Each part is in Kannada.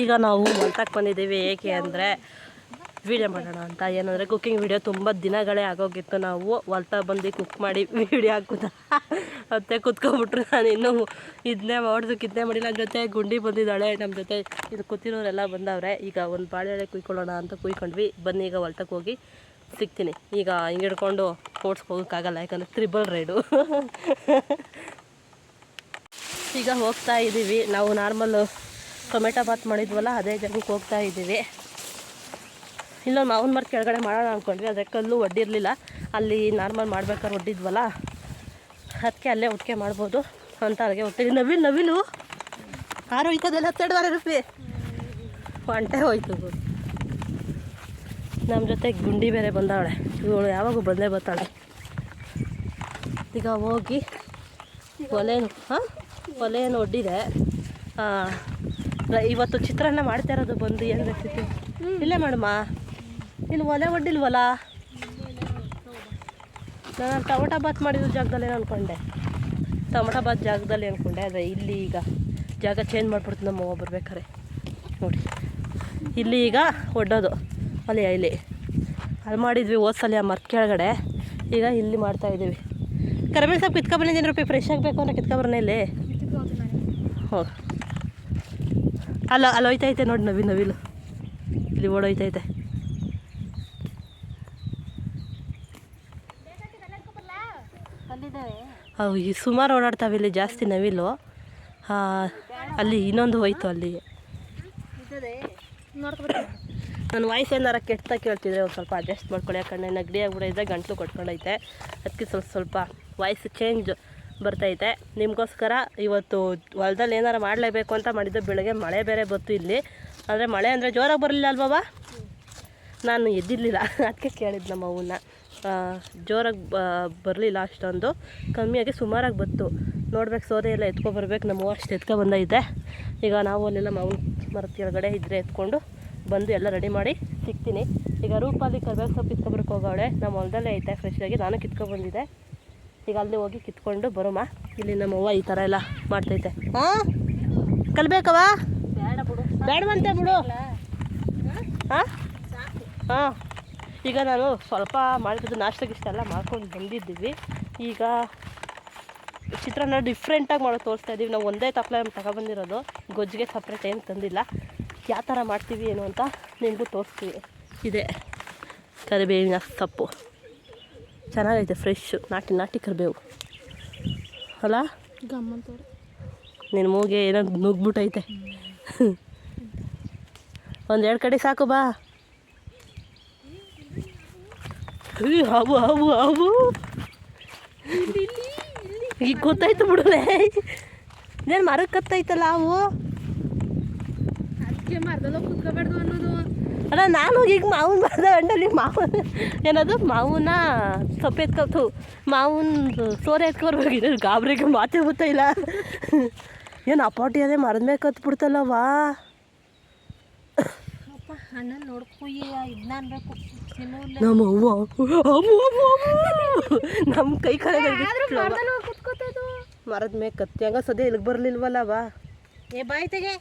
ಈಗ ನಾವು ಹೊಲ್ತಕ್ಕೆ ಬಂದಿದ್ದೀವಿ ಏಕೆ ಅಂದರೆ ವೀಡಿಯೋ ಮಾಡೋಣ ಅಂತ. ಏನಂದರೆ ಕುಕ್ಕಿಂಗ್ ವೀಡಿಯೋ ತುಂಬ ದಿನಗಳೇ ಆಗೋಗಿತ್ತು. ನಾವು ಹೊಲ್ತಾ ಬಂದು ಕುಕ್ ಮಾಡಿ ವೀಡಿಯೋ ಹಾಕುದ. ಮತ್ತೆ ಕುತ್ಕೊಂಡ್ಬಿಟ್ರು ನಾನು ಇನ್ನೂ ಇದನ್ನೇ ಮಾಡೋದಕ್ಕೆ ಇದನ್ನೇ ಮಾಡಿಲ್ಲ ಜೊತೆ ಗುಂಡಿ ಬಂದಿದ್ದಾಳೆ. ನಮ್ಮ ಜೊತೆ ಇದು ಕೂತಿರೋರೆಲ್ಲ ಬಂದವ್ರೆ. ಈಗ ಒಂದು ಬಾಳೆಹಳೆ ಕುಯ್ಕೊಳ್ಳೋಣ ಅಂತ ಕುಯ್ಕೊಂಡ್ವಿ. ಬನ್ನಿ, ಈಗ ಹೊಲ್ತಕ್ಕೆ ಹೋಗಿ ಸಿಗ್ತೀನಿ. ಈಗ ಹಿಂಗೆ ಹಿಡ್ಕೊಂಡು ಸ್ಪೋರ್ಟ್ಸ್ಗೆ ಹೋಗೋಕ್ಕಾಗಲ್ಲ ಯಾಕಂದರೆ ತ್ರಿಬಲ್ ರೈಡು ಈಗ ಹೋಗ್ತಾ ಇದ್ದೀವಿ ನಾವು ನಾರ್ಮಲ್ ಟೊಮೆಟೊ ಬಾತ್ ಮಾಡಿದ್ವಲ್ಲ, ಅದೇ ಜಾಗಕ್ಕೆ ಹೋಗ್ತಾ ಇದ್ದೀವಿ. ಇಲ್ಲೊಂದು ಮಾವಿನ ಮರ ಕೆಳಗಡೆ ಮಾಡೋಣ ಅಂದ್ಕೊಂಡ್ವಿ ಅದಕ್ಕೆ ಕಲ್ಲು ಒಡ್ಡಿರಲಿಲ್ಲ. ಅಲ್ಲಿ ನಾರ್ಮಲ್ ಮಾಡ್ಬೇಕಾದ್ರೆ ಒಡ್ಡಿದ್ವಲ್ಲ, ಅದಕ್ಕೆ ಅಲ್ಲೇ ಒಟ್ಟಿಗೆ ಮಾಡ್ಬೋದು ಅಂತ ಅಲ್ಲಿಗೆ ಹೋಗ್ತೀವಿ ನವಿಲು ನವಿಲು! ಆರು ಹೋಯ್ತದೆಲ್ಲ ಹತ್ತೆರಡುವರೆ ರೂಪಾಯಿ. ಒಂಟೆ ಹೋಯ್ತು. ನಮ್ಮ ಜೊತೆ ಗುಂಡಿ ಬೇರೆ ಬಂದವಳೆ. ಇವಳು ಯಾವಾಗೂ ಬಂದೇ ಬರ್ತಾಳೆ. ಈಗ ಹೋಗಿ ಒಲೆನು, ಹಾಂ? ಒಲೆಯನ್ನು ಒಡ್ಡಿದೆ. ಇವತ್ತು ಚಿತ್ರಾನ್ನ ಮಾಡ್ತಾ ಇರೋದು ಬಂದು ಏನು ರೆಸಿಪಿ ಇಲ್ಲೇ ಮಾಡಮ್ಮ. ನೀನು ಒಲೆ ಒಡ್ಡಿಲ್ವಲ್ಲ? ನಾನು ಟೊಮಟೊ ಬಾತ್ ಮಾಡಿರೋ ಜಾಗದಲ್ಲಿ ಅಂದ್ಕೊಂಡೆ ಟೊಮಟೊ ಬಾತ್ ಜಾಗದಲ್ಲಿ ಅಂದ್ಕೊಂಡೆ ಅದೇ ಇಲ್ಲಿ ಈಗ ಜಾಗ ಚೇಂಜ್ ಮಾಡಿಬಿಡ್ತು ನಮ್ಮ ಅವ್ವ ಬರ್ಬೇಕಾರೆ. ನೋಡಿ. ಇಲ್ಲಿ ಈಗ ಒಡ್ಡೋದು ಅಲ್ಲಿ ಇಲ್ಲಿ ಅಲ್ಲಿ ಮಾಡಿದ್ವಿ ಓದ್ಸಲಿ ಆ ಮರ ಕೆಳಗಡೆ. ಈಗ ಇಲ್ಲಿ ಮಾಡ್ತಾ ಇದ್ದೀವಿ. ಕರಿಬೇವು ಸೊಪ್ಪು ಕಿತ್ಕೊ ಬಂದಿದ್ದೀನಿ ರೂಪಾಯಿ ಫ್ರೆಶ್ ಆಗಬೇಕು ಅಂದರೆ ಕಿತ್ಕೊಬರ್ನ ಇಲ್ಲಿ? ಹೋ. ಅಲ್ಲ ಅಲ್ಲಿ ಹೋಯ್ತೈತೆ ನೋಡಿ ನವಿ ನವಿಲು. ಇಲ್ಲಿ ಓಡೋಯ್ತೈತೆ ಅವು ಈ ಸುಮಾರು ಓಡಾಡ್ತಾವೆ ಇಲ್ಲಿ ಜಾಸ್ತಿ ನವಿಲು. ಅಲ್ಲಿ ಇನ್ನೊಂದು ಹೋಯ್ತು ಅಲ್ಲಿ. ನನ್ನ ವಾಯ್ಸ್ ಏನಾರ ಕೆಟ್ಟ ಕೇಳ್ತಿದ್ರೆ ಒಂದು ಸ್ವಲ್ಪ ಅಡ್ಜಸ್ಟ್ ಮಾಡ್ಕೊಳ್ಳಿ. ಯಾಕಂದರೆ ನಗಡಿ ಆಗ್ಬಿಡೈತೆ ಗಂಟ್ಲು ಕೊಟ್ಕೊಂಡೈತೆ. ಅದಕ್ಕೆ ಸ್ವಲ್ಪ ಸ್ವಲ್ಪ ವಾಯ್ಸ್ ಚೇಂಜ್ ಬರ್ತೈತೆ. ನಿಮಗೋಸ್ಕರ ಇವತ್ತು ಹೊಲದಲ್ಲಿ ಏನಾರು ಮಾಡಲೇಬೇಕು ಅಂತ ಮಾಡಿದ್ದು ಬೆಳಗ್ಗೆ ಮಳೆ ಬೇರೆ ಬತ್ತು ಇಲ್ಲಿ. ಆದರೆ ಮಳೆ ಅಂದರೆ ಜೋರಾಗಿ ಬರಲಿಲ್ಲ ಅಲ್ವಾ ನಾನು ಎದ್ದಿರಲಿಲ್ಲ. ಅದಕ್ಕೆ ಕೇಳಿದ್ದು ನಮ್ಮ ಅವನ್ನ ಜೋರಾಗಿ ಬರಲಿಲ್ಲ ಅಷ್ಟೊಂದು. ಕಮ್ಮಿಯಾಗಿ ಸುಮಾರಾಗಿ ಬಂತು. ನೋಡ್ಬೇಕು, ಸೋದೆ ಎಲ್ಲ ಎತ್ಕೊಬರ್ಬೇಕು ನಮ್ಮ ಅಷ್ಟು ಎತ್ಕೊ ಬಂದೈತೆ. ಈಗ ನಾವು ಅಲ್ಲೆಲ್ಲ ಮಾವಿನ ಮರದ ಕೆಳಗಡೆ ಇದ್ರೆ ಎತ್ಕೊಂಡು ಬಂದು ಎಲ್ಲ ರೆಡಿ ಮಾಡಿ ಸಿಗ್ತೀನಿ. ಈಗ ರೂಪಾಲಿ ಕರ್ಬೇವು ಸೊಪ್ಪು ಕಿತ್ಕೊಬರಕ್ಕೆ ಹೋಗವಳೆ. ನಮ್ಮ ಹೊಲದಲ್ಲೇ ಐತೆ ಫ್ರೆಶ್ ಆಗಿ. ನಾನು ಕಿತ್ಕೊಬಂದಿದ್ದೆ ಈಗ ಅಲ್ಲಿ ಹೋಗಿ ಕಿತ್ಕೊಂಡು ಬರೋಮ? ಇಲ್ಲಿ ನಮ್ಮ ಅವ್ವ ಈ ಥರ ಎಲ್ಲ ಮಾಡ್ತೈತೆ. ಹಾಂ? ಕಲ್ಬೇಕವ ಬೇಡವಂತೆ ಬಿಡು. ಹಾಂ? ಹಾಂ. ಈಗ ನಾನು ಸ್ವಲ್ಪ ಮಾಡಿದ್ದು ನಾಷ್ಟಕ್ಕೆ ಇಷ್ಟೆಲ್ಲ ಮಾಡ್ಕೊಂಡು ಬಂದಿದ್ದೀವಿ. ಈಗ ಚಿತ್ರಾನ್ನ ಡಿಫ್ರೆಂಟಾಗಿ ಮಾಡೋದು ತೋರಿಸ್ತಾ ಇದ್ದೀವಿ ನಾವು ಒಂದೇ ತಪ್ಪಲೆ ತಗೊಬಂದಿರೋದು. ಗೊಜ್ಜಿಗೆ ಸಪ್ರೇಟ್ ಏನು ತಂದಿಲ್ಲ. ಯಾವ ಥರ ಮಾಡ್ತೀವಿ ಏನು ಅಂತ ನಿಮಗೂ ತೋರಿಸ್ತೀವಿ. ಇದೆ. ಕರಿಬೇವಿನ ಸೊಪ್ಪು. ಚೆನ್ನಾಗೈತೆ ಫ್ರೆಶ್ಶು ನಾಟಿ ನಾಟಿ ಕರಿಬೇವು. ಅಲ್ಲ ನಿನ್ನ ಮೂಗೆ ಏನೋ ನುಗ್ಬಿಟ್ಟೈತೆ. ಒಂದೆರಡು ಕಡೆ ಸಾಕು, ಬಾ. ಹಾವು ಹಾವು ಹಾವು. ಈಗ ಗೊತ್ತಾಯ್ತು ಬಿಡಲೆ ಏನು ಮರಕ್ಕೆ ಕತ್ತೈತಲ್ಲ ಹಾವು ಅದಕ್ಕೆ ಮರದಲ್ಲ ಕುತ್ಕೋಬಾರ್ದು ಅನ್ನೋದು ಅಲ್ಲ ನಾನು ಈಗ ಮಾವಿನ ಮರದ ಹಣ್ಣಲ್ಲಿ ಮಾವನ. ಏನದು? ಮಾವನ ಸೊಪ್ಪು ಎತ್ಕೊತು ಮಾವನ ಸೋರೆ ಎತ್ಕೊರ್ಬೇಕಿದ್ರೆ ಗಾಬ್ರಿಗೆ ಮಾತೇ ಬುತ್ತ ಇಲ್ಲ. ಏನು ಅಪಾಟಿ ಅದೇ ಮರದ ಮೇಲೆ ಕತ್ಬಿಡ್ತಲ್ಲವಾ ನಮ್ಮ ಅವ್ವ. ನಮ್ಮ ಕೈ ಕುತ್ಕೋತದು ಮರದ ಮೇಲೆ ಕತ್ತಿ ಹಂಗ ಸದ್ಯ ಇಲ್ಲಿಗೆ ಬರಲಿಲ್ವಲ್ಲವಾ ಏ ಬಾಯ್ ತೆಗೆ.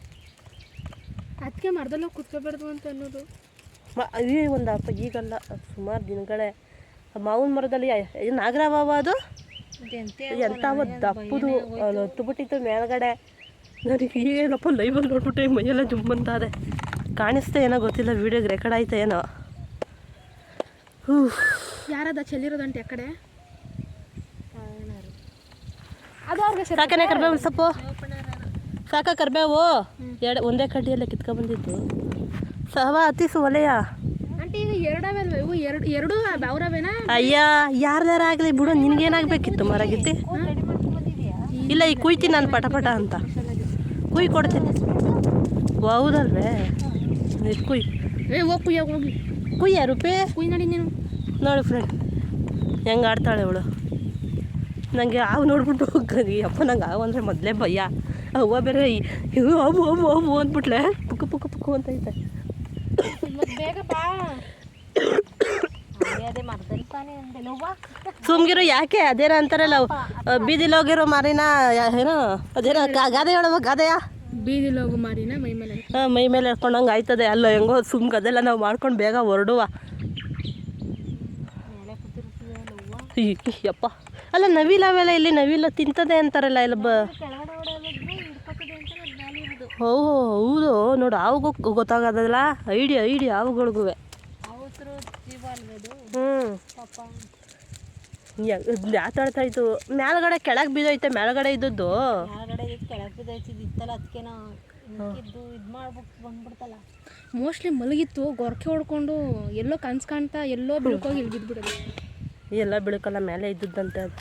ಅದಕ್ಕೆ ಮರದಲ್ಲಿ ಕುತ್ಕೋಬಾರ್ದು ಅಂತ ಅನ್ನೋದು. ಮ ಈ ಒಂದು ಅಪ್ಪ ಈಗಲ್ಲ ಸುಮಾರು ದಿನಗಳೇ. ಮಾವಿನ ಮರದಲ್ಲಿ ಏನು ನಾಗರಾವ ಅದು? ಎಂಥವ ದಪ್ಪದು ಅದು ಹತ್ತುಬಿಟ್ಟಿತ್ತು ಮೇಲ್ಗಡೆ. ನನಗೆ ಏನಪ್ಪ ಲೈವಲ್ಲಿ ನೋಡ್ಬಿಟ್ಟೆ ಮೈಯೆಲ್ಲ ಜುಮ್ಮಂತಾದೆ ಕಾಣಿಸ್ತಾ ಏನೋ ಗೊತ್ತಿಲ್ಲ ವೀಡಿಯೋಗೆ ರೆಕಾರ್ಡ್ ಆಯ್ತಾ ಏನೋ. ಹೂ ಯಾರದ ಚೆಲ್ಲಿರೋದಂಟೆ ಆ ಕಡೆ? ಅದು ಅವ್ರಿಗೆ ಸಾಕನೆ ಕರ್ಬೇವು ಸೊಪ್ಪು? ಸಾಕ ಕರ್ಬೇವು? ಎರಡು ಒಂದೇ ಕಡ್ಡಿಯಲ್ಲೇ ಕಿತ್ಕೊಂಡ್ಬಂದಿದ್ದು ಸವ ಹತ್ತಿಸು ಒಲೆಯ ಆಂಟಿ ಈಗ ಎರಡವೆ ಅಲ್ವಾ? ಇವು ಎರಡು ಎರಡು ಅವ್ರವೇನಾ? ಅಯ್ಯ ಯಾರ್ದಾರ ಆಗಲಿ ಬಿಡು ನಿನ್ಗೇನಾಗಬೇಕಿತ್ತು ಮರಗಿತ್ತಿ ಇಲ್ಲ ಈ ಕುಯ್ತೀನಿ ನಾನು ಪಟ ಪಟ ಅಂತ. ಕುಯ್ ಕೊಡ್ತೀನಿ. ಹೌದಲ್ವೇ? ಕುಯ್. ಏ ಹೋಗಿ ಕುಯ್ಯ ಹೋಗಿ. ಕುಯ್ಯ ರೂಪೇ? ಕುಯ್ ನಡಿ ನೀನು. ನೋಡು ಫ್ರೆಂಡ್ ಹೆಂಗೆ ಆಡ್ತಾಳೆ ಅವಳು. ನನಗೆ ಹಾವು ನೋಡ್ಬಿಟ್ಟು ಹೋಗಿ ಅಪ್ಪ ನಂಗೆ ಹಾವು ಅಂದರೆ ಮೊದಲೇ ಭಯ. ಅವ್ವ ಬೇರೆ ಇವು ಅವು ಅವು ಅವು ಅಂದ್ಬಿಟ್ಲೆ ಪುಕ್ಕ ಪುಕ್ಕ ಪುಕ್ಕು ಅಂತ ಐತೆ ಬೇಗ ಬಾ ಅದೇ ಮರದಲ್ಲಿ ತಾನೇ ಅಂದೆ ನೋವಾ ಸುಮ್ಗಿರು ಯಾಕೆ? ಅದೇನ ಅಂತಾರಲ್ಲ ಬೀದಿಲಿ ಹೋಗಿರೋ ಮಾರಿನ ಯಾ- ಏನೋ ಅದೇನೋ ಗಾದೆ ಹೇಳುವ ಗಾದೆಯ? ಬೀದಿಲಿ ಹೋಗು ಮಾರಿನ ಮೈ ಮೇಲೆ. ಹಾಂ ಮೈ ಮೇಲೆ ಹಾಕೊಂಡಂಗ ಆಯ್ತದೆ. ಅಲ್ಲ ಹೆಂಗೋ ಸುಮ್ ಅದೆಲ್ಲ ನಾವು ಮಾಡ್ಕೊಂಡು ಬೇಗ ಹೊರಡುವ. ಯಪ್ಪ. ಅಲ್ಲ ನವಿಲ ಅವೆಲ್ಲ ಇಲ್ಲಿ ನವಿಲ ತಿಂತದೆ ಅಂತಾರಲ್ಲ ಇಲ್ಲ ಬ ಕೆಳಗಡೆ ಹೊಡೆಯೋದಿದ್ರೆ ಹಿಡ್ಕೊತದೆ ಅಂತ ಅದು ಮೇಲೆ ಇರೋದು ಓ ಹೌದು. ನೋಡು ಆವಾಗ ಗೊತ್ತಾಗೋದಲ್ಲ? ಐಡಿಯಾ ಐಡಿಯಾ ಅವುಗಳಿಗೂ ಅವಸರು ಜೀವ ಅಲ್ವದು ಹ್ಞೂ ಪಾಪ. ಮಾತಾಡ್ತಾ ಇತ್ತು ಮೇಲ್ಗಡೆ ಕೆಳಗೆ ಬಿದ್ದೈತೆ ಮೇಲ್ಗಡೆ ಇದ್ದದ್ದು. ಮೋಸ್ಟ್ಲಿ ಮಲಗಿತ್ತು ಗೊರಕೆ ಹೊಡ್ಕೊಂಡು ಎಲ್ಲೋ ಕನ್ಸ್ ಕಾಣ್ತಾ ಎಲ್ಲೋ ಬಿಳ್ಕೋಗಿ ಇಲ್ಲಿ ಬಿದ್ಬಿಡೋದು ಎಲ್ಲ ಬಿಳ್ಕಲ್ಲ ಮೇಲೆ ಇದ್ದದ್ದಂತೆ ಅದು.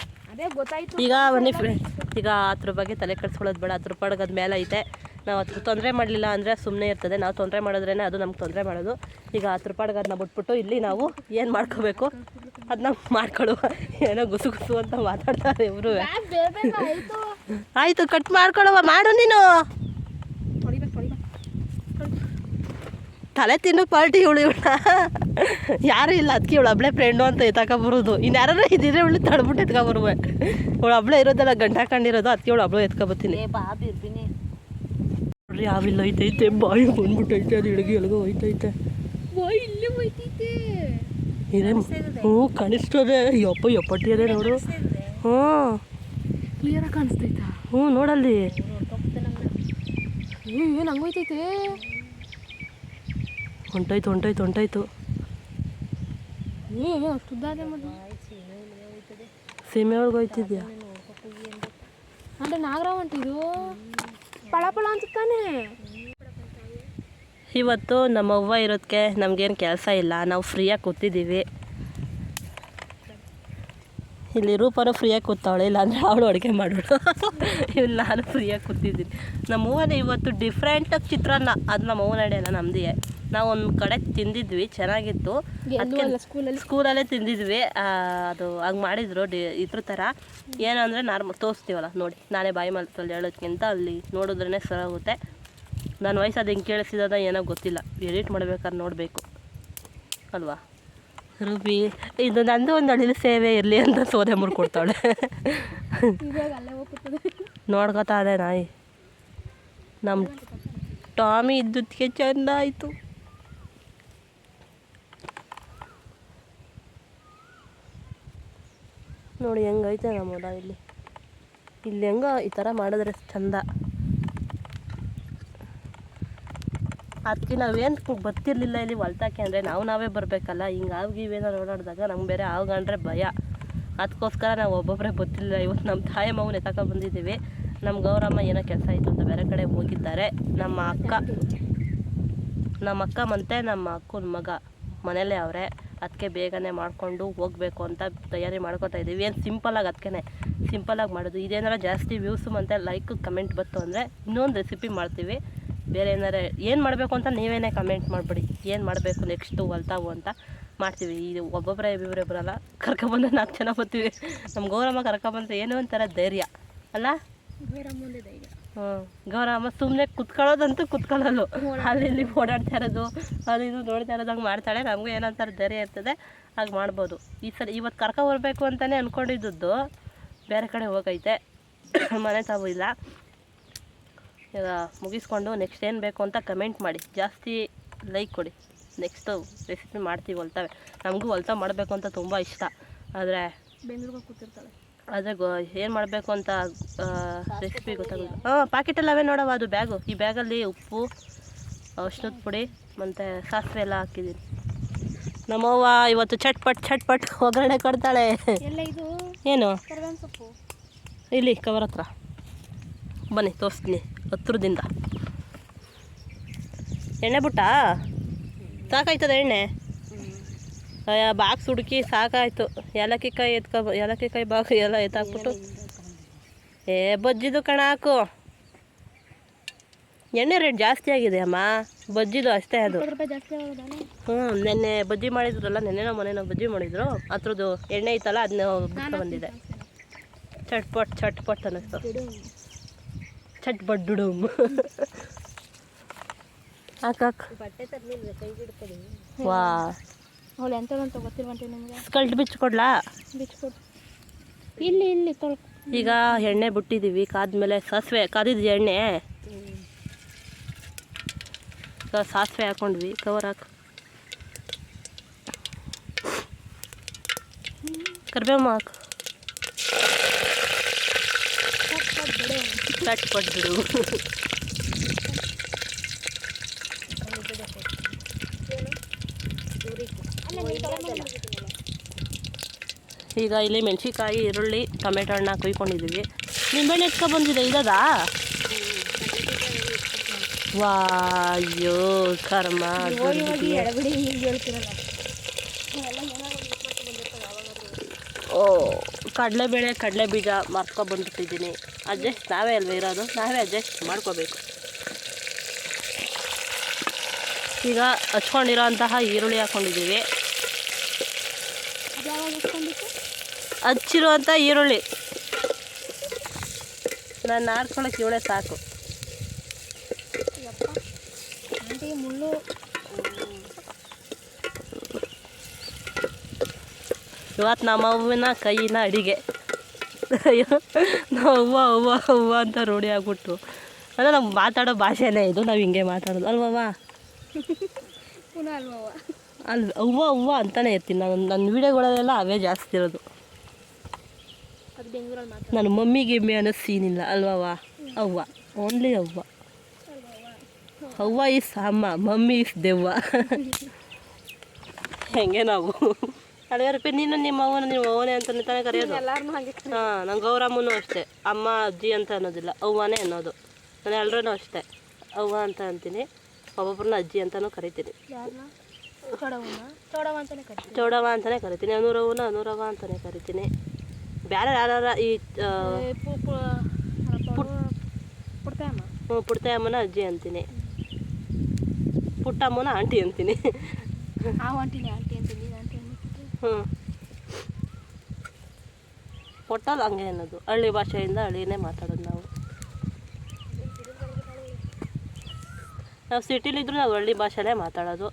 ಈಗ ಬನ್ನಿ ಫ್ರೆಂಡ್ ಈಗ ಅದ್ರ ಬಗ್ಗೆ ತಲೆ ಕೆಡ್ಸ್ಕೊಳ್ಳೋದು ಬೇಡ ಅದ್ರ ಪಡಗದ ಮೇಲೆ ಐತೆ. ನಾವು ಅದ್ರ ತೊಂದರೆ ಮಾಡಲಿಲ್ಲ ಅಂದರೆ ಸುಮ್ಮನೆ ಇರ್ತದೆ. ನಾವು ತೊಂದರೆ ಮಾಡಿದ್ರೇ ಅದು ನಮ್ಗೆ ತೊಂದರೆ ಮಾಡೋದು. ಈಗ ಹತ್ತು ಪಾಡಿಗೆ ಅದನ್ನ ಬಿಟ್ಬಿಟ್ಟು ಇಲ್ಲಿ ನಾವು ಏನು ಮಾಡ್ಕೋಬೇಕು? ಅದನ್ನ ಮಾಡ್ಕೊಳ್ಳುವ. ಏನೋ ಗುಸು ಗುಸು ಅಂತ ಮಾತಾಡ್ತಾರೆ ಇವರು. ಆಯ್ತು. ಆಯಿತು ಕಟ್ ಮಾಡ್ಕೊಳ್ಳುವ. ಮಾಡು ನೀನು. ತಲೆ ತಿನ್ನೋ ಪಾರ್ಟಿ ಇವಳು ಇವಳ ಯಾರು ಇಲ್ಲ ಅದಕ್ಕೆ ಇವಳು ಒಬ್ಳೆ ಫ್ರೆಂಡು ಅಂತ ಎತ್ತಾಕೊಬರೋದು ಇನ್ನು ಯಾರು ಇದ್ದಿದ್ರೆ ಇವಳು ತಡ್ಬಿಟ್ಟು ಎತ್ಕೊಬರುವೆ. ಇವಳು ಒಬ್ಳೆ ಇರೋದಲ್ಲ ಗಂಟ ಕಂಡಿರೋದು ಅದಕ್ಕೆ ಇವಳು ಒಬ್ಳು ಎತ್ಕೊಬತ್ತೀನಿ. ಏ ಬಾ ಬಿರ್ಬಿನಿ. ನೋಡ್ರಿ ಯಾವಿಲ್ಲ ಐತೈತೆ ಬಾಯಿ ಬಂದ್ಬಿಟ್ಟೈತೆ ಅದು ಹಿಡಿಗೆ ಎಳಗೋ ಹೋಯ್ತೈತೆ. ಇದೇ ಹ್ಞೂ ಕಾಣಿಸ್ತದೆ ಯಪ್ಪ ಯಪ್ಪಟ್ಟಿ ಅದೇ ನೋಡು ಹ್ಞೂ. ಕ್ಲಿಯರಾಗಿ ಕಾಣಿಸ್ತೈತಾ? ಹ್ಞೂ ನೋಡಲ್ಲಿ. ಏನು ಹಂಗೋಯ್ತೈತೆ ಹೊಂಟೋಯ್ತು ಹೊಂಟೋಯ್ತು ಹೊಂಟೋಯ್ತು. ಸೀಮೆ ಒಳಗೆ ಹೋಯ್ತಿದ್ಯಾ? ಅಂದ್ರೆ ನಾಗರಾವ್ ಅಂಟಿದು ಪಳ ಪಳ ಅನ್ಸುತ್ತಾನೆ ಇವತ್ತು ನಮ್ಮ ಅವ್ವ ಇರೋದಕ್ಕೆ ನಮಗೇನು ಕೆಲಸ ಇಲ್ಲ. ನಾವು ಫ್ರೀಯಾಗಿ ಕೂತಿದ್ದೀವಿ. ಇಲ್ಲಿ ರೂಪನು ಫ್ರೀಯಾಗಿ ಕೂತಾವಳೆ ಇಲ್ಲಾಂದರೆ ಅವಳು ಅಡುಗೆ ಮಾಡೋಳು. ಇಲ್ಲಿ ನಾನು ಫ್ರೀಯಾಗಿ ಕೂತಿದ್ದೀನಿ. ನಮ್ಮ ಅವ್ವನೇ ಇವತ್ತು ಡಿಫ್ರೆಂಟಾಗಿ ಚಿತ್ರಾನ್ನ. ಅದು ನಮ್ಮ ನಡೆಯಲ್ಲ ನಮ್ಮದೇ ನಾವು ಒಂದು ಕಡೆ ತಿಂದಿದ್ವಿ ಚೆನ್ನಾಗಿತ್ತು. ಅದಕ್ಕೆ ಸ್ಕೂಲಲ್ಲಿ? ಸ್ಕೂಲಲ್ಲೇ ತಿಂದಿದ್ವಿ. ಅದು ಹಂಗೆ ಮಾಡಿದ್ರು ಡಿ ಇದ್ರ ಥರ ಏನಂದರೆ ನಾರ್ಮಲ್ ತೋರಿಸ್ತೀವಲ್ಲ ನೋಡಿ. ನಾನೇ ಬಾಯಿ ಮಾತಲ್ಲಿ ಹೇಳೋದ್ಕಿಂತ ಅಲ್ಲಿ ನೋಡಿದ್ರೇ ಸರಾಗುತ್ತೆ. ನನ್ನ ವಯಸ್ಸು ಅದು ಹಿಂಗೆ ಕೇಳಿಸಿದ ಏನೋ ಗೊತ್ತಿಲ್ಲ. ಎಡಿಟ್ ಮಾಡ್ಬೇಕಾದ್ರೆ ನೋಡಬೇಕು. ಅಲ್ವಾ? ರುಬಿ ಇದು ನಂದು ಒಂದು ಅಳಿಲು ಸೇವೆ ಇರಲಿ ಅಂತ ಸೋದೆ ಮುರ್ಕೊಡ್ತಾಳೆ. ನೋಡ್ಕೊತಾ ಅದೇ ನಾಯಿ. ನಮ್ಮ ಟಾಮಿ ಇದ್ದಕ್ಕೆ ಚೆಂದ ಆಯಿತು. ನೋಡಿ ಹೆಂಗೈತೆ ನಮ್ಮ ಹೊಲ ಇಲ್ಲಿ. ಇಲ್ಲಿ ಹೆಂಗ ಈ ಥರ ಮಾಡಿದ್ರೆ ಚಂದ. ಅದಕ್ಕೆ ನಾವೇನು ಬರ್ತಿರ್ಲಿಲ್ಲ ಇಲ್ಲಿ ಹೊಲ್ತಾಕೆ ಅಂದರೆ ನಾವು ನಾವೇ ಬರಬೇಕಲ್ಲ. ಹಿಂಗೆ ಹಾವು ಗೀವೇನಾರು ಓಡಾಡಿದಾಗ ನಮ್ಗೆ ಬೇರೆ ಹಾವು ಕಂಡ್ರೆ ಭಯ. ಅದಕ್ಕೋಸ್ಕರ ನಾವು ಒಬ್ಬೊಬ್ಬರೇ ಗೊತ್ತಿಲ್ಲ. ಇವತ್ತು ನಮ್ಮ ತಾಯಿ ಮಗನ ಎತ್ತಕ ಬಂದಿದ್ದೀವಿ. ನಮ್ಮ ಗೌರಮ್ಮ ಏನೋ ಕೆಲಸ ಇತ್ತು ಅಂತ ಬೇರೆ ಕಡೆ ಹೋಗಿದ್ದಾರೆ. ನಮ್ಮ ಅಕ್ಕ ನಮ್ಮ ಅಕ್ಕ ಮತ್ತು ನಮ್ಮ ಅಕ್ಕನ ಮಗ ಮನೇಲೇ ಅವರೇ. ಅದಕ್ಕೆ ಬೇಗನೆ ಮಾಡಿಕೊಂಡು ಹೋಗಬೇಕು ಅಂತ ತಯಾರಿ ಮಾಡ್ಕೊತಾ ಇದ್ದೀವಿ. ಏನು ಸಿಂಪಲಾಗಿ ಅದಕ್ಕೆ ಸಿಂಪಲಾಗಿ ಮಾಡೋದು. ಇದೇನಾರ ಜಾಸ್ತಿ ವ್ಯೂಸು ಮತ್ತು ಲೈಕ್ ಕಮೆಂಟ್ ಬಂತು ಅಂದರೆ ಇನ್ನೊಂದು ರೆಸಿಪಿ ಮಾಡ್ತೀವಿ. ಬೇರೆ ಏನಾರ ಏನು ಮಾಡಬೇಕು ಅಂತ ನೀವೇನೇ ಕಮೆಂಟ್ ಮಾಡಿಬಿಡಿ. ಏನು ಮಾಡಬೇಕು ನೆಕ್ಸ್ಟು ಹೊಲ್ತಾವು ಅಂತ ಮಾಡ್ತೀವಿ. ಇದು ಒಬ್ಬೊಬ್ಬರೇ ಇಬ್ಬಿಬ್ಬರೇ ಬರಲ್ಲ. ಕರ್ಕೊಬಂದ್ರೆ ನಾಲ್ಕು ಜನ ಬರ್ತೀವಿ. ನಮ್ಮ ಗೌರಮ್ಮ ಕರ್ಕೊಬಂದ್ರೆ ಏನೋ ಒಂಥರ ಧೈರ್ಯ. ಅಲ್ಲ? ಧೈರ್ಯ. ಹ್ಞೂ ಗೌರಮ್ಮ ಸುಮ್ಮನೆ ಕುತ್ಕೊಳ್ಳೋದಂತೂ ಕುತ್ಕೊಳ್ಳೋದು. ಅಲ್ಲಿ ಇಲ್ಲಿ ಓಡಾಡ್ತಾ ಇರೋದು, ಅಲ್ಲಿ ಇದು ನೋಡ್ತಾ ಇರೋದು ಮಾಡ್ತಾಳೆ. ನಮಗೂ ಏನಂತಾರೆ ಧೈರ್ಯ ಇರ್ತದೆ, ಹಾಗೆ ಮಾಡ್ಬೋದು. ಈ ಸಲ ಇವತ್ತು ಕರ್ಕೊ ಬರಬೇಕು ಅಂತಲೇ ಅಂದ್ಕೊಂಡಿದ್ದದ್ದು ಬೇರೆ ಕಡೆ ಹೋಗೈತೆ. ಮನೆ ತಾವು ಇಲ್ಲ. ಈಗ ಮುಗಿಸ್ಕೊಂಡು ನೆಕ್ಸ್ಟ್ ಏನು ಬೇಕು ಅಂತ ಕಮೆಂಟ್ ಮಾಡಿ. ಜಾಸ್ತಿ ಲೈಕ್ ಕೊಡಿ. ನೆಕ್ಸ್ಟು ರೆಸಿಪಿ ಮಾಡ್ತೀವಿ ಹೊಲ್ತವೆ ನಮಗೂ ಹೊಲ್ತಾ ಮಾಡಬೇಕು ಅಂತ ತುಂಬ ಇಷ್ಟ. ಆದರೆ ಬೆಂಗಳೂರಿಗೆ ಕೂತಿರ್ತಾಳೆ. ಆದರೆ ಗೊ ಏನು ಮಾಡಬೇಕು ಅಂತ ರೆಸಿಪಿ ಗೊತ್ತಾಗಲ್ಲ ಹಾಂ ಪಾಕೆಟಲ್ಲಿ ಅವೇ ನೋಡವ ಅದು ಬ್ಯಾಗು ಈ ಬ್ಯಾಗಲ್ಲಿ ಉಪ್ಪು ಔಷಧದ ಪುಡಿ ಮತ್ತು ಸಾಸಿವೆ ಎಲ್ಲ ಹಾಕಿದ್ದೀನಿ ನಮ್ಮವ್ವ ಇವತ್ತು ಚಟ್ಪಟ್ ಚಟ್ಪಟ್ ಒಗ್ಗರಣೆ ಕೊಡ್ತಾಳೆ. ಏನು? ಇಲ್ಲಿ ಕವರ್ ಹತ್ರ. ಬನ್ನಿ ತೋರಿಸ್ತೀನಿ ಹತ್ರದಿಂದ. ಎಣ್ಣೆ ಬಿಟ್ಟ? ಸಾಕಾಯ್ತದ ಎಣ್ಣೆ? ಬಾಕ್ಸ್ ಹುಡುಕಿ ಸಾಕಾಯ್ತು. ಏಲಕ್ಕಿ ಕಾಯಿ ಎತ್ಕೊ ಏಲಕ್ಕಿ ಕಾಯಿ ಬಾಕ್ ಎಲ್ಲ ಎತ್ತಾಕ್ಬಿಟ್ಟು. ಏ ಬಜ್ಜಿದು ಕಣ ಹಾಕು. ಎಣ್ಣೆ ರೇಟ್ ಜಾಸ್ತಿ ಆಗಿದೆ ಅಮ್ಮ. ಬಜ್ಜಿದು ಅಷ್ಟೇ ಅದು. ಹ್ಞೂ ನೆನ್ನೆ ಬಜ್ಜಿ ಮಾಡಿದ್ರಲ್ಲ ನೆನ್ನೆನೋ ಮನೆನೋ ಬಜ್ಜಿ ಮಾಡಿದ್ರು. ಅದ್ರದ್ದು ಎಣ್ಣೆ ಇತ್ತಲ್ಲ ಅದನ್ನ ಬಂದಿದೆ ಚಟ್ಪಟ್ ಚಟ್ಪಟ್ ಅನ್ನಿಸ್ತು. ಚಟ್ ಬಡ್ಡು ಹಾಕಾಕ್ ವಾ. ಅವಳು ಎಂಥದಂತ ಗೊತ್ತಿಲ್ವಂತೆ ನಿಮಗೆ? ಸ್ಕಲ್ಟ್ ಬಿಚ್ಚು ಕೊಡ್ಲಾ? ಬಿಚ್ಕೊಡು ಇಲ್ಲಿ ಇಲ್ಲಿ ತೊಳ್ ಈಗ ಎಣ್ಣೆ ಬಿಟ್ಟಿದ್ದೀವಿ ಕಾದ್ಮೇಲೆ ಸಾಸಿವೆ ಕಾದಿದ್ದು ಎಣ್ಣೆ? ಈಗ ಸಾಸಿವೆ ಹಾಕೊಂಡ್ವಿ ಕವರ್ ಹಾಕು. ಕರಿಬೇವು ಹಾಕು. ಕಟ್ ಕೊಟ್ಬಿಡು. ಈಗ ಇಲ್ಲಿ ಮೆಣಸಿಕಾಯಿ ಈರುಳ್ಳಿ, ಟೊಮೆಟೊ ಹಣ್ಣು ಕುಯ್ಕೊಂಡಿದ್ದೀವಿ ನಿಂಬೆಹಣ್ಣು ಎತ್ಕೊ ಬಂದಿದೆ ಇದದಾ ವಾ ಕರ್ಮ ಓ, ಕಡಲೆಬೇಳೆ ಕಡಲೆ ಬೀಜ ಬಂದ್ಬಿಟ್ಟಿದ್ದೀನಿ. ಅಡ್ಜಸ್ಟ್ ನಾವೇ ಅಲ್ವೇ ಇರೋದು? ನಾವೇ ಅಡ್ಜಸ್ಟ್ ಮಾಡ್ಕೋಬೇಕು. ಈಗ ಹಚ್ಕೊಂಡಿರೋ ಅಂತಹ ಈರುಳ್ಳಿ ಹಾಕ್ಕೊಂಡಿದ್ದೀವಿ ಹಚ್ಚಿರುವಂಥ ಈರುಳ್ಳಿ. ನಾನು ಆಡ್ಕೊಳಕ್ಕೆ ಇವಳೆ ಸಾಕು. ಮುಳ್ಳು ಇವತ್ತು ನಮ್ಮ ಹೂವಿನ ಕೈಯಿನ ಅಡಿಗೆ. ಅಯ್ಯೋ ನಾವು ಅವ್ವ ಅಂತ ರೂಢಿ ಆಗ್ಬಿಟ್ಟು ಅಂದರೆ ನಮ್ಗೆ ಮಾತಾಡೋ ಭಾಷೆನೇ ಇದು ನಾವು ಹಿಂಗೆ ಮಾತಾಡೋದು. ಅಲ್ವವ್ವ? ಪುನಃ ಅಲ್ವವ ಅಲ್ಲಿ ಅವ್ವ ಅವ್ವ ಅಂತಾನೆ ಇರ್ತೀನಿ. ನಾನು ನನ್ನ ವೀಡಿಯೋಗಳಲ್ಲೆಲ್ಲ ಅವೇ ಜಾಸ್ತಿ ಇರೋದು. ಅದು ನನ್ನ ಮಮ್ಮಿ ಗಿಮ್ಮಿ ಅನ್ನೋ ಸೀನ್ ಇಲ್ಲ. ಅಲ್ವವ್ವ ಅವ್ವ? ಓನ್ಲಿ ಅವ್ವ. ಅವ್ವ ಇಸ್ ಅಮ್ಮ ಮಮ್ಮಿ ಇಸ್ ದೆವ್ವ. ಹೆಂಗೆ ನಾವು? ಅಡುಗೆ ನೀನು ನಿಮ್ಮ ಅವನ ನಿಮ್ಮ ಅವನೇ ಅಂತ ತಾನೇ ಕರೆಯೋದು? ಹಾಂ ನಂಗೆ ಗೌರಮ್ಮನೂ ಅಷ್ಟೇ. ಅಮ್ಮ ಅಜ್ಜಿ ಅಂತ ಅನ್ನೋದಿಲ್ಲ. ಅವ್ವನೇ ಅನ್ನೋದು. ನಾನು ಎಲ್ಲರೂ ಅಷ್ಟೇ. ಅವ್ವ ಅಂತ ಅಂತೀನಿ. ಒಬ್ಬೊಬ್ಬರನ್ನ ಅಜ್ಜಿ ಅಂತಲೂ ಕರಿತೀನಿ. ಚೋಡವ ಅಂತಾನೆ ಕರಿತೀನಿ ಚೌಡವ ಅಂತಲೇ ಕರಿತೀನಿ ಅನುರವನ ಅನುರವ ಅಂತಲೇ ಕರಿತೀನಿ. ಬೇರೆ ಯಾರ ಈ ಪುಟ್ಟಮ್ಮನ ಅಜ್ಜಿ ಅಂತೀನಿ. ಪುಟ್ಟಮ್ಮನ ಆಂಟಿ ಅಂತೀನಿ. ಆಂಟಿ ಅಂತೀನಿ ಆಂಟಿ ಹ್ಞೂ ಒಟ್ಟಲ್ಲಿ ಹಂಗೆ ಅನ್ನೋದು. ಹಳ್ಳಿ ಭಾಷೆಯಿಂದ ಹಳ್ಳಿನೇ ಮಾತಾಡೋದು ನಾವು. ನಾವು ಸಿಟಿಲಿದ್ರು ನಾವು ಹಳ್ಳಿ ಭಾಷೆನೇ ಮಾತಾಡೋದು.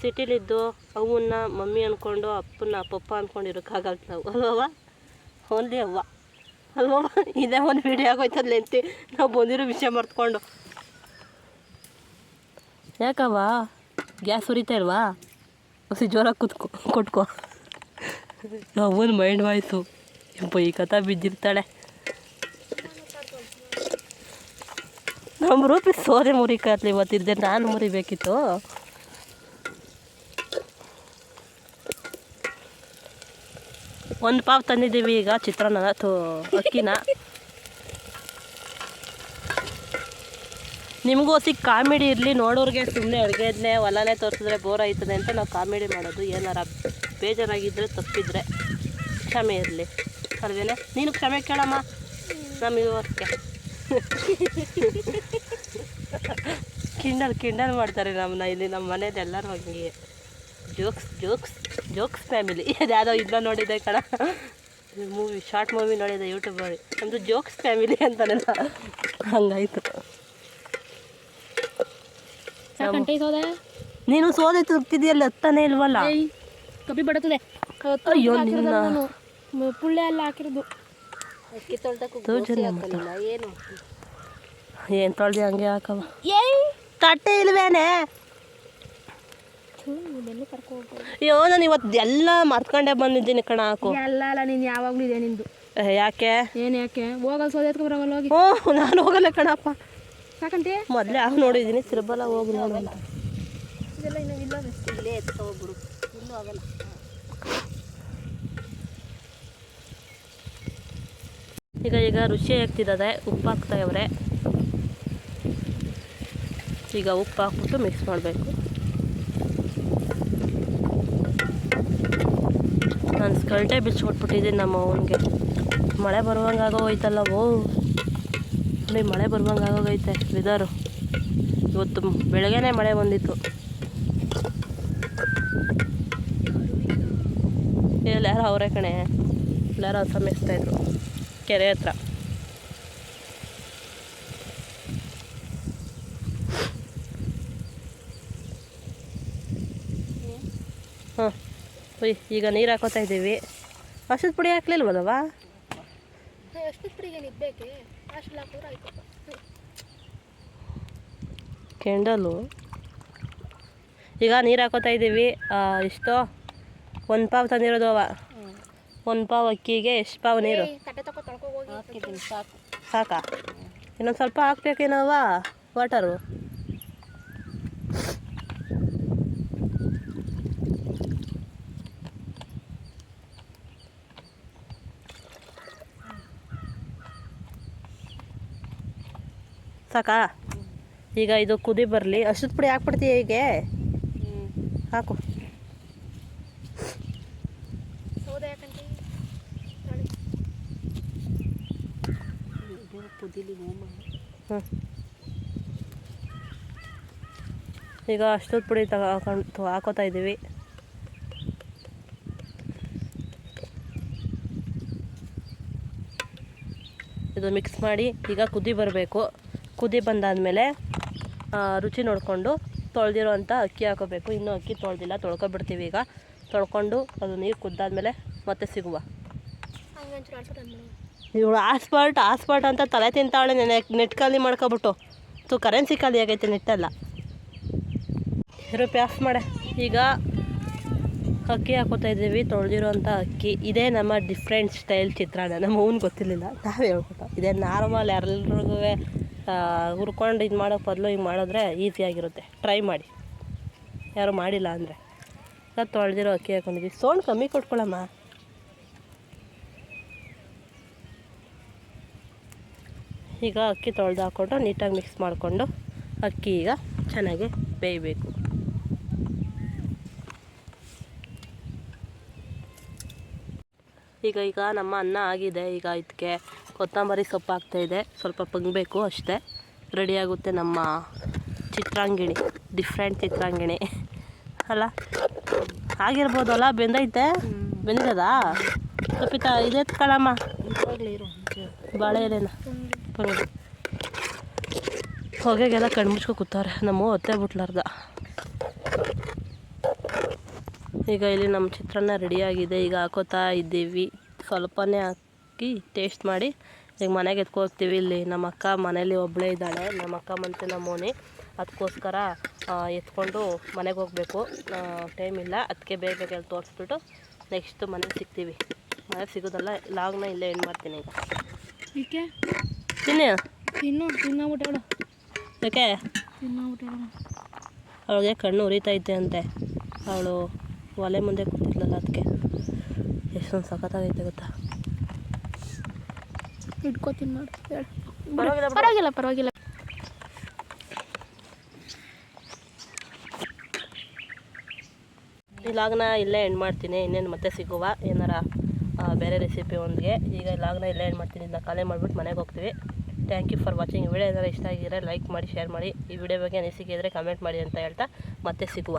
ಸಿಟಿಲಿದ್ದು ಅವನ್ನ ಮಮ್ಮಿ ಅಂದ್ಕೊಂಡು ಅಪ್ಪನ ಪಪ್ಪ ಅಂದ್ಕೊಂಡು ಇರೋಕ್ಕಾಗಲ್ಲ ನಾವು. ಅಲ್ವ ಓನ್ಲಿ ಅವ್ವ. ಅಲ್ವವ್ವ? ಇದೇ ಒಂದು ವಿಡಿಯೋ ಆಗೋಯ್ತದ ಲೆಂತಿ ನಾವು ಬಂದಿರೋ ವಿಷಯ ಮರ್ತ್ಕೊಂಡು. ಯಾಕವ್ವ? ಗ್ಯಾಸ್ ಉರಿತಾ ಇಲ್ವಾ? ಹೊಸಿ ಜ್ವರ ಕುತ್ಕೊ, ಕೊಟ್ಕೊ. ಅವನ ಮೈಂಡ್ ವಾಯ್ತು ಯಪ್ಪ, ಈ ಕಥ ಬಿದ್ದಿರ್ತಾಳೆ. ನಮ್ಮ ರೂಪಿ ಸೋದೆ ಮುರಿಕಾತ್ಲಿ ಇವತ್ತಿದ್ದೆ ನಾನು ಮುರಿಬೇಕಿತ್ತು. ಒಂದು ಪಾವ್ ತಂದಿದ್ದೀವಿ ಈಗ ಚಿತ್ರಾನ್ನ ತೋ, ಅಕ್ಕಿನ. ನಿಮಗೂ ಹೊಸಿ ಕಾಮಿಡಿ ಇರಲಿ, ನೋಡೋರಿಗೆ ಸುಮ್ಮನೆ ಅಡುಗೆದನ್ನೇ ಹೊಲನೇ ತೋರಿಸಿದ್ರೆ ಬೋರ್ ಆಯ್ತದೆ ಅಂತ ನಾವು ಕಾಮಿಡಿ ಮಾಡೋದು. ಏನಾರ ಬೇಜಾರಾಗಿದ್ದರೆ ತಪ್ಪಿದ್ರೆ ಕ್ಷಮೆ ಇರಲಿ. ಅಲ್ವೇನೆ? ನೀನು ಕ್ಷಮೆ ಕೇಳಮ್ಮ. ನಮಗೆ ಕಿಂಡಲ್ ಕಿಂಡಲ್ ಮಾಡ್ತಾರೆ ನಮ್ಮನ್ನ ಇಲ್ಲಿ ನಮ್ಮ ಮನೆಯದೆಲ್ಲರೂ ಹಂಗೆ. ಜೋಕ್ಸ್ ಜೋಕ್ಸ್ ಜೋಕ್ಸ್ ಫ್ಯಾಮಿಲಿ ಅದ್ಯಾವುದೋ ಇದನ್ನ ನೋಡಿದೆ ಕಣ. ಮೂವಿ ಶಾರ್ಟ್ ಮೂವಿ ನೋಡಿದೆ ಯೂಟ್ಯೂಬಲ್ಲಿ ನಮ್ಮದು ಜೋಕ್ಸ್ ಫ್ಯಾಮಿಲಿ ಅಂತಾನೆಲ್ಲ. ಹಂಗಾಯ್ತು. ನೀನು ಸೋದೆ ತುಗ್ತಿದೆಯಲ್ಲ ಹತ್ತಾನೆ ಇಲ್ವಲ್ಲ? ಏಯ್ ಕಬ್ಬಿ ಬಡತದೆ. ಅಯ್ಯೋ ನಿನ್ನ ಪುಳ್ಳೆ ಎಲ್ಲ ಹಾಕಿರೋದು. ಅಕ್ಕಿ ಏನು? ಏನು ತೊಳ್ದು ಹಂಗೆ ಹಾಕವ? ಏಯ್! ತಟ್ಟೆ ಇಲ್ವೇನೆ? ಅಯ್ಯೋ ನಾನು ಇವತ್ತು ಎಲ್ಲ ಮರ್ತ್ಕೊಂಡೆ ಬಂದಿದ್ದೀನಿ ಕಣ ಹಾಕು. ಎಲ್ಲ ಅಲ್ಲ ನೀನು ಯಾವಾಗಲೂ ಇದೆ ನಿಂದು. ಯಾಕೆ? ಏನು ಯಾಕೆ? ಹೋಗಲ್ಲ ಸೋದೆ ಎತ್ಕೊಂಬರವಲ್ಲ ಹೋಗಿ. ಓ ನಾನು ಹೋಗಲ್ಲ ಕಣಪ್ಪ. ಸಾಕಂಟೆ ಮೊದಲೇ ಆಗ ನೋಡಿದ್ದೀನಿ ತಿರುಬಲ ಹೋಗಿ ನೋಡು ಅಂತ. ಇದೆಲ್ಲ ಇನ್ನೂ ಇಲ್ಲ ಇಲ್ಲೇ ಎತ್ಕೊ ಹೋಗ್ಬಿಡು. ಇನ್ನೂ ಆಗಲ್ಲ. ಈಗ ಈಗ ರುಚಿ ಆಗ್ತಿದ್ದಾರೆ ಉಪ್ಪು ಹಾಕ್ತಾಯವ್ರೆ ಈಗ ಉಪ್ಪು ಹಾಕ್ಬಿಟ್ಟು ಮಿಕ್ಸ್ ಮಾಡಬೇಕು. ನಾನು ಸ್ಕಲ್ಟೆ ಬಿಚ್ಚಿಕೊಟ್ಬಿಟ್ಟಿದ್ದೀನಿ ನಮ್ಮ ಅವನಿಗೆ. ಮಳೆ ಬರುವಂಗೆ ಆಗೋಗೈತಲ್ಲ ಓ. ನೋಡಿ ಮಳೆ ಬರುವಂಗಾಗೋಗೈತೆ ವೆದರು ಇವತ್ತು ಬೆಳಗ್ಗೆನೇ ಮಳೆ ಬಂದಿತ್ತು. ಇಲ್ಲಿ ಯಾರೋ ಅವರೇ ಕಣೆ. ಎಲ್ಲಾರು ಸಮಯಿಸ್ತಾ ಇದ್ರು. ಕೆರೆ ಹತ್ರ ಹಾಂ ಉಯ್ ಈಗ ನೀರು ಹಾಕೋತಾ ಇದ್ದೀವಿ. ಹಸಿದ ಪುಡಿ ಹಾಕ್ಲಿಲ್ವಲ್ಲವಾ ಕೆಂಡಲು. ಈಗ ನೀರು ಹಾಕೋತಾ ಇದ್ದೀವಿ. ಇಷ್ಟೋ ಎಷ್ಟು? ಒಂದು ಪಾವ್ ತಂದಿರೋದು ಅವ. ಒಂದು ಪಾವ್ ಅಕ್ಕಿಗೆ ಎಷ್ಟು ಪಾವ್ ನೀರು? ಸಾಕಾ. ಇನ್ನೊಂದು ಸ್ವಲ್ಪ ಹಾಕ್ಬೇಕೇನವ ವಾಟರು ಸಾಕಾ? ಈಗ ಇದು ಕುದಿ ಬರಲಿ. ಅಷ್ಟದ ಪುಡಿ ಹಾಕ್ಬಿಡ್ತೀಯ ಹೀಗೆ? ಹಾಕು. ಈಗ ಅಷ್ಟೊತ್ತು ಪುಡಿ ತಗೊಂಡು ಹಾಕೋತಾ ಇದ್ದೀವಿ ಇದು ಮಿಕ್ಸ್ ಮಾಡಿ ಈಗ ಕುದಿ ಬರಬೇಕು. ಕುದಿ ಬಂದಾದಮೇಲೆ ರುಚಿ ನೋಡಿಕೊಂಡು ತೊಳೆದಿರೋ ಅಂಥ ಅಕ್ಕಿ ಹಾಕೋಬೇಕು. ಇನ್ನೂ ಅಕ್ಕಿ ತೊಳೆದಿಲ್ಲ, ತೊಳ್ಕೊಬಿಡ್ತೀವಿ ಈಗ. ತೊಳ್ಕೊಂಡು ಅದು ನೀರು ಕುದ್ದಾದ್ಮೇಲೆ ಮತ್ತೆ ಸಿಗುವ. ಇವಳು ಆಸ್ಪಾಟ್ ಆಸ್ಪಾಟ್ ಅಂತ ತಲೆ ತಿಂತಾವಳೆ ನೆನೆ, ನೆಟ್ ಖಾಲಿ ಮಾಡ್ಕೊಬಿಟ್ಟು. ತು ಕರೆನ್ಸಿ ಖಾಲಿ ಆಗೈತೆ ನೆಟ್ಟೆಲ್ಲ. ರೂಪಾಯಿ ಆಫ್ ಮಾಡೆ. ಈಗ ಅಕ್ಕಿ ಹಾಕೋತಾ ಇದ್ದೀವಿ ತೊಳೆದಿರೋ ಅಂಥ ಅಕ್ಕಿ. ಇದೇ ನಮ್ಮ ಡಿಫ್ರೆಂಟ್ ಸ್ಟೈಲ್ ಚಿತ್ರಾನ್ನ. ನಮ್ಮ ಅವ್ನು ಗೊತ್ತಿರಲಿಲ್ಲ. ನಾವೇ ಹೇಳ್ಕೊಟ್ಟು. ಇದೇ ನಾರ್ಮಲ್ ಎಲ್ರಿಗೂ ಹುರ್ಕೊಂಡು ಇದು ಮಾಡೋ ಬದಲು ಹಿಂಗೆ ಮಾಡಿದ್ರೆ ಈಸಿಯಾಗಿರುತ್ತೆ ಟ್ರೈ ಮಾಡಿ. ಯಾರು ಮಾಡಿಲ್ಲ ಅಂದರೆ. ಈಗ ತೊಳೆದಿರೋ ಅಕ್ಕಿ ಹಾಕೊಂಡಿದ್ವಿ. ಸೌಂಡ್ ಕಮ್ಮಿ ಕೊಟ್ಕೊಳಮ್ಮ. ಈಗ ಅಕ್ಕಿ ತೊಳೆದು ಹಾಕ್ಕೊಂಡು ನೀಟಾಗಿ ಮಿಕ್ಸ್ ಮಾಡಿಕೊಂಡು ಅಕ್ಕಿ ಈಗ ಚೆನ್ನಾಗಿ ಬೇಯಬೇಕು. ಈಗ ಈಗ ನಮ್ಮ ಅನ್ನ ಆಗಿದೆ. ಈಗ ಇದಕ್ಕೆ ಕೊತ್ತಂಬರಿ ಸೊಪ್ಪು ಹಾಕ್ತಾಯಿದೆ ಸ್ವಲ್ಪ ಪಂಗಬೇಕು ಅಷ್ಟೇ. ರೆಡಿ ಆಗುತ್ತೆ ನಮ್ಮ ಚಿತ್ರಾಂಗಿಣಿ. ಡಿಫ್ರೆಂಟ್ ಚಿತ್ರಾಂಗಿಣಿ. ಅಲ್ಲ, ಆಗಿರ್ಬೋದಲ್ಲ? ಬೆಂದೈತೆ? ಬೆಂದಿರೋದಾ? ಸ್ವಲ್ಪ ಇದೆ ಕಳಮ್ಮ ಬಾಳೆ ಎಲೆನ ಹೊಗೆಗೆಲ್ಲ ಕಣ್ಮುಚ್ಕೊ ಕೂತಾರೆ ನಮ್ಮ ಒತ್ತೆ ಬಿಟ್ಲಾರ್ದ. ಈಗ ಇಲ್ಲಿ ನಮ್ಮ ಚಿತ್ರಾನ್ನ ರೆಡಿಯಾಗಿದೆ ಈಗ ಹಾಕೋತಾ ಇದ್ದೀವಿ. ಸ್ವಲ್ಪನೇ ಹಾಕಿ ಟೇಸ್ಟ್ ಮಾಡಿ ಈಗ ಮನೆಗೆ ಎತ್ಕೊ ಹೋಗ್ತೀವಿ ಇಲ್ಲಿ ನಮ್ಮ ಅಕ್ಕ ಮನೇಲಿ ಒಬ್ಬಳೇ ಇದ್ದಾಳೆ. ನಮ್ಮ ಅಕ್ಕ ಮತ್ತು ನಮ್ಮೋನಿ ಅದಕ್ಕೋಸ್ಕರ ಎತ್ಕೊಂಡು ಮನೆಗೆ ಹೋಗಬೇಕು. ಟೈಮ್ ಇಲ್ಲ. ಅದಕ್ಕೆ ಬೇಗ ಬೇಗ ಎಲ್ಲಿ ತೋರಿಸ್ಬಿಟ್ಟು ನೆಕ್ಸ್ಟು ಮನೆಗೆ ಸಿಗ್ತೀವಿ. ಮನೆಗೆ ಸಿಗೋದಲ್ಲ ಲಾಗ್ನ ಇಲ್ಲೇ ಏನು ಮಾಡ್ತೀನಿ ಈಗ. ಏಕೆ ತಿನ್ನಿ ತಿನ್ನು ತಿನ್ನಬಿಟ್ಟು ಯಾಕೆ ಅವಳಿಗೆ ಕಣ್ಣು ಉರಿತೈತೆ ಅಂತೆ. ಅವಳು ಒಲೆ ಮುಂದೆ ಕೂತಿದ್ಲಲ್ಲ ಅದಕ್ಕೆ. ಎಷ್ಟೊಂದು ಸಖತ್ತಾಗೈತೆ ಗೊತ್ತಾ? ಇಟ್ಕೋತೀನಿ ಮಾಡಿ ಪರವಾಗಿಲ್ಲ. ಪರವಾಗಿಲ್ಲ ಲಾಗ್ನ ಇಲ್ಲೇ ಎಂಡ್ ಮಾಡ್ತೀನಿ. ಇನ್ನೇನು ಮತ್ತೆ ಸಿಗುವ? ಏನಾರ ಬೇರೆ ರೆಸಿಪಿ ಒಂದಿಗೆ. ಈಗ ಇಲ್ಲಾಗ್ನ ಲಾಗ್ನ ಇಲ್ಲೇ ಎಂಡ್ ಮಾಡ್ತೀನಿ. ಇದನ್ನ ಕಾಲೇ ಮಾಡಿಬಿಟ್ಟು ಮನೆಗೆ ಹೋಗ್ತೀವಿ. ಥ್ಯಾಂಕ್ ಯು ಫಾರ್ ವಾಚಿಂಗ್ ಈ ವಿಡಿಯೋ ಏನಾರ ಇಷ್ಟ ಆಗಿದ್ರೆ ಲೈಕ್ ಮಾಡಿ ಶೇರ್ ಮಾಡಿ. ಈ ವಿಡಿಯೋ ಬಗ್ಗೆ ಅನಿಸಿಕೆ ಇದ್ದರೆ ಕಮೆಂಟ್ ಮಾಡಿ ಅಂತ ಹೇಳ್ತಾ ಮತ್ತೆ ಸಿಗುವ.